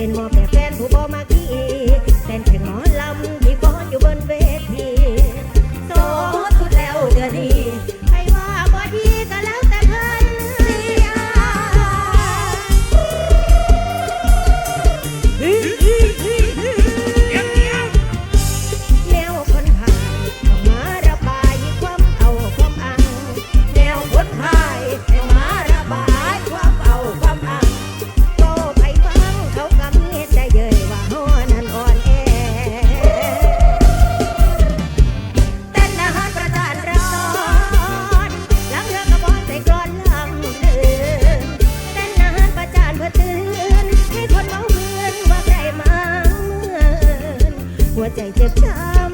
in what หัวใจเจ็บช้ำ